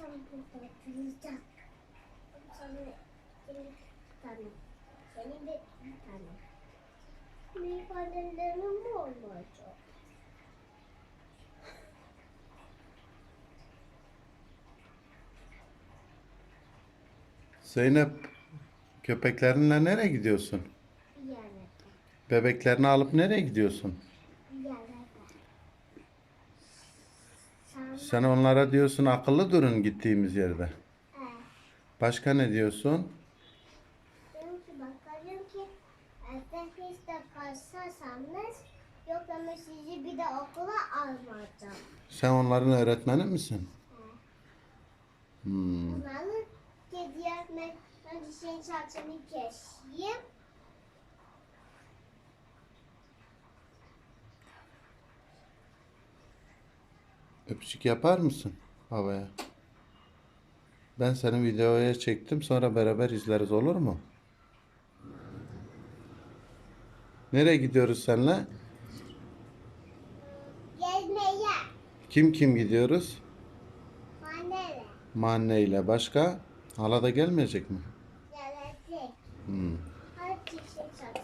Something that is dark. I'm sorry. Abi benim dostumdu. Sen neredesin? O bir tane. Senin de bir tane. Büyük annelerim mi olacak? Zeynep köpeklerinle nereye gidiyorsun? De. Bebeklerini alıp nereye gidiyorsun? Sana Sen onlara diyorsun akıllı durun gittiğimiz yerde. e, Başka ne diyorsun? Evde hiç de kalsasanız yok ama sizi bir de okula almayacağım. Sen onların öğretmeni misin? Hmm. Bunları kediye ben önce senin saçını keseyim. Öpücük yapar mısın babaya? Ben seni videoya çektim sonra beraber izleriz olur mu? Nereye gidiyoruz seninle? Gezmeye. Kim kim gidiyoruz? Anneyle. Manne. Başka? Hala da gelmeyecek mi? Gelecek. Hmm. Hadi çiçek